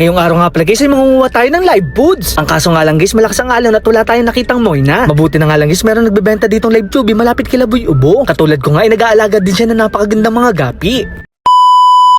Ngayong araw nga pala guys ay mangunguha tayo ng live foods. Ang kaso nga lang guys malakas ang alon at wala tayong nakitang moyna. Mabuti na nga lang guys meron nagbebenta ditong live tube malapit kila Boy Ubo. Katulad ko nga ay nag-aalaga din siya ng napakagandang mga gapi.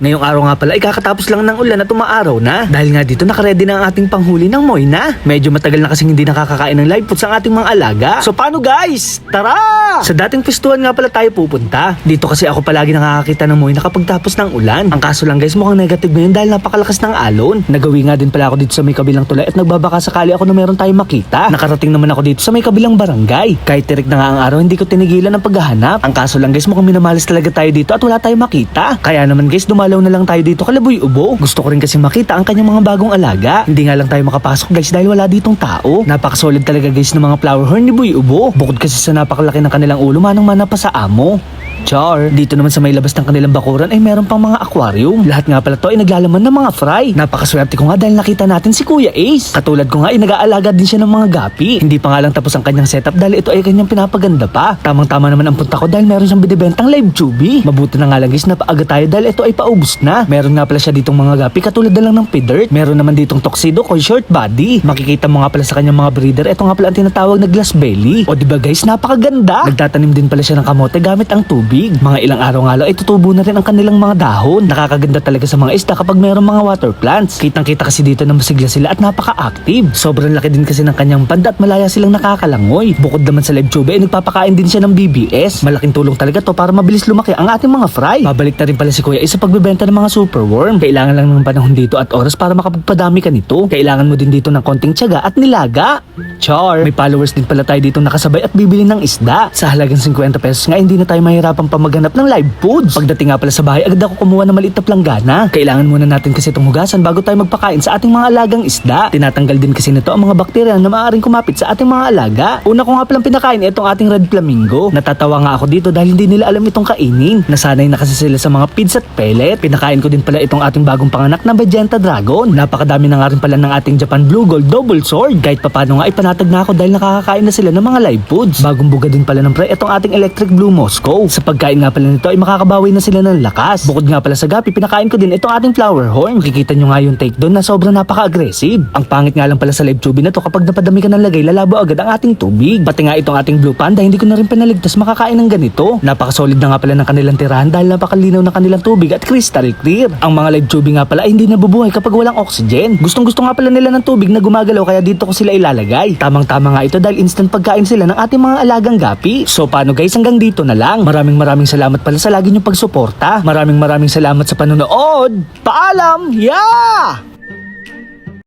Ngayong araw nga pala, ikakatapos lang ng ulan at umaaraw na. Dahil nga dito nakaredy na ang ating panghuli ng moyna. Medyo matagal na kasing hindi nakakakain ng live foods ang ating mga alaga. So paano guys? Tara! Sa dating pistuan nga pala tayo pupunta. Dito kasi ako palagi nakakakita ng moyna kapag tapos ng ulan. Ang kaso lang guys, mukhang negative ngayon dahil napakalakas ng alon. Nagawi nga din pala ako dito sa may kabilang tulay at nagbabaka sakali ako na meron tayong makita. Nakarating naman ako dito sa may kabilang barangay. Kahit tirik na nga ang araw, hindi ko tinigilan ang paghahanap. Ang kaso lang guys, mukhang minamalas talaga tayo dito at wala tayong makita. Kaya naman guys, dumalaw na lang tayo dito kalaboy ubo. Gusto ko rin kasi makita ang kanyang mga bagong alaga. Hindi nga lang tayo makapasok guys dahil wala ditong tao. Napakasolid talaga guys ng mga flower horn ni Boy Ubo. Bukod kasi sa napakalaki ng kanilang ulo, manang mana pa sa amo. Char, dito naman sa may labas ng kanilang bakuran ay meron pang mga aquarium. Lahat nga pala to ay naglalaman ng mga fry. Napakaswerte ko nga dahil nakita natin si Kuya Ace. Katulad ko nga ay nag-aalaga din siya ng mga gapi. Hindi pa nga lang tapos ang kanyang setup dahil ito ay kanyang pinapaganda pa. Tamang-tama naman ang punta ko dahil meron siyang binibentang live tubey. Mabuti na nga lang guys na paaga tayo dahil ito ay paubos na. Meron nga pala siya ditong mga gapi katulad na lang ng pidirt. Meron naman ditong tuxedo o short body. Makikita mo nga pala sa kanyang mga breeder. Ito nga pala ang tinatawag na glass belly. O diba guys, napakaganda. Nagtatanim din pala siya ng kamote gamit ang tubig. Mga ilang araw nga lang ay tutubo na rin ang kanilang mga dahon. Nakakaganda talaga sa mga isda kapag mayroong mga water plants. Kitang kita kasi dito na masigla sila at napaka-active. Sobrang laki din kasi ng kanyang panda at malaya silang nakakalangoy. Bukod naman sa live tube ay nagpapakain din siya ng BBS. Malaking tulong talaga to para mabilis lumaki ang ating mga fry. Babalik na rin pala si Kuya Ace sa pagbebenta ng mga superworm. Kailangan lang ng panahon dito at oras para makapagpadami ka nito. Kailangan mo din dito ng konting tiyaga at nilaga. Char, may followers din pala tayo dito nakasabay at bibili ng isda. Sa halagang 50 pesos nga hindi na tayo mahirapan pa maghanap ng live foods. Pagdating nga pala sa bahay, agad ako kumuha ng maliit na planggana. Kailangan muna natin kasi itong hugasan bago tayo magpakain sa ating mga alagang isda. Tinatanggal din kasi nito ang mga bakterya na maaaring kumapit sa ating mga alaga. Una ko nga palang pinakain itong ating red flamingo. Natatawa nga ako dito dahil hindi nila alam itong kainin. Nasanay na kasi sila sa mga feeds at pellet. Pinakain ko din pala itong ating bagong panganak na Magenta Dragon. Napakadami na nga rin pala ng ating Japan Blue Gold Double Sword. Kahit papano nga ipanatag na ako dahil nakakakain na sila ng mga live foods. Bagong buga din pala ng pre itong ating Electric Blue Moscow. Sa pagkain nga pala nito ay makakabawi na sila ng lakas. Bukod nga pala sa gapi, pinakain ko din itong ating flower horn. Makikita nyo nga yung take doon na sobrang napaka-aggressive. Ang pangit nga lang pala sa live tubing na to kapag napadami ka ng lagay, lalabo agad ang ating tubig. Pati nga itong ating blue panda, hindi ko na rin pinaligtas makakain ng ganito. Napakasolid na nga pala ng kanilang tirahan dahil napakalinaw ng kanilang tubig at crystal clear. Ang mga live tubing nga pala ay hindi nabubuhay kapag walang oxygen. Gustong gusto nga pala nila ng tubig na gumagalaw kaya dito ko sila ilalagay. Tamang-tama nga ito dahil instant pagkain sila ng ating mga alagang gapi. So paano guys, hanggang dito na lang. Maraming maraming salamat pala sa lagi niyong pagsuporta. Maraming maraming salamat sa panonood. Paalam! Yeah!